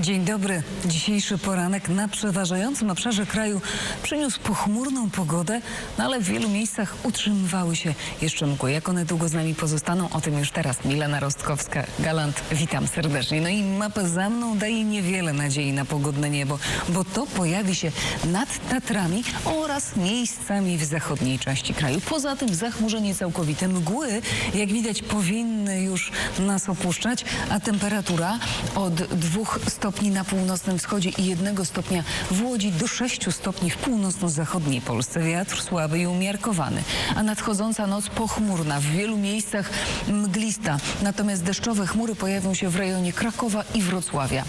Dzień dobry. Dzisiejszy poranek na przeważającym obszarze kraju przyniósł pochmurną pogodę, no ale w wielu miejscach utrzymywały się jeszcze mgły. Jak one długo z nami pozostaną, o tym już teraz Milena Rostkowska-Galant. Witam serdecznie. No i mapę za mną daje niewiele nadziei na pogodne niebo, bo to pojawi się nad Tatrami oraz miejscami w zachodniej części kraju. Poza tym zachmurzenie całkowite. Mgły, jak widać, powinny już nas opuszczać, a temperatura od 2 stopni na północnym wschodzie i 1 stopnia w Łodzi do 6 stopni w północno-zachodniej Polsce. Wiatr słaby i umiarkowany, a nadchodząca noc pochmurna, w wielu miejscach mglista. Natomiast deszczowe chmury pojawią się w rejonie Krakowa i Wrocławia.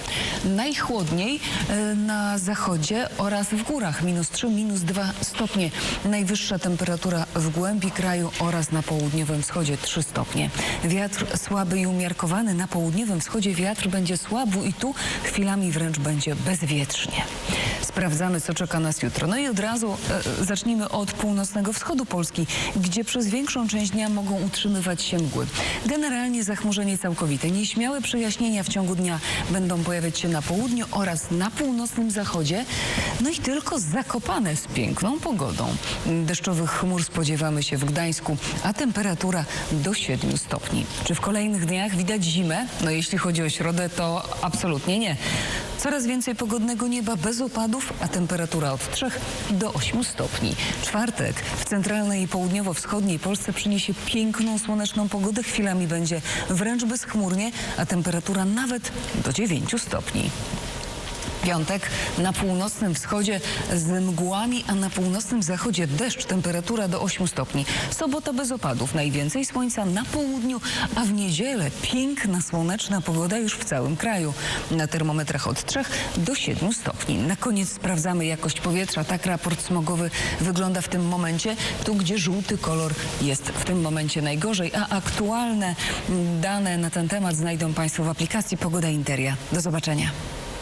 Najchłodniej e, na zachodzie oraz w górach minus 3, minus 2 stopnie. Najwyższa temperatura w głębi kraju oraz na południowym wschodzie 3 stopnie. Wiatr słaby i umiarkowany. Na południowym wschodzie wiatr będzie słabu i tu chwilami wręcz będzie bezwietrznie. Sprawdzamy, co czeka nas jutro. No i od razu e, zacznijmy od północnego wschodu Polski, gdzie przez większą część dnia mogą utrzymywać się mgły. Generalnie zachmurzenie całkowite. Nieśmiałe przejaśnienia w ciągu dnia będą pojawiać się na południu oraz na północnym zachodzie. No i tylko zakopane z piękną pogodą. Deszczowych chmur spodziewamy się w Gdańsku, a temperatura do 7 stopni. Czy w kolejnych dniach widać zimę? No jeśli chodzi o środę, to absolutnie nie. Coraz więcej pogodnego nieba bez opadów, a temperatura od 3 do 8 stopni. Czwartek w centralnej i południowo-wschodniej Polsce przyniesie piękną, słoneczną pogodę. Chwilami będzie wręcz bezchmurnie, a temperatura nawet do 9 stopni. Piątek na północnym wschodzie z mgłami, a na północnym zachodzie deszcz, temperatura do 8 stopni. Sobota bez opadów, najwięcej słońca na południu, a w niedzielę piękna, słoneczna pogoda już w całym kraju. Na termometrach od 3 do 7 stopni. Na koniec sprawdzamy jakość powietrza. Tak raport smogowy wygląda w tym momencie, tu gdzie żółty kolor jest w tym momencie najgorzej, a aktualne dane na ten temat znajdą Państwo w aplikacji Pogoda Interia. Do zobaczenia.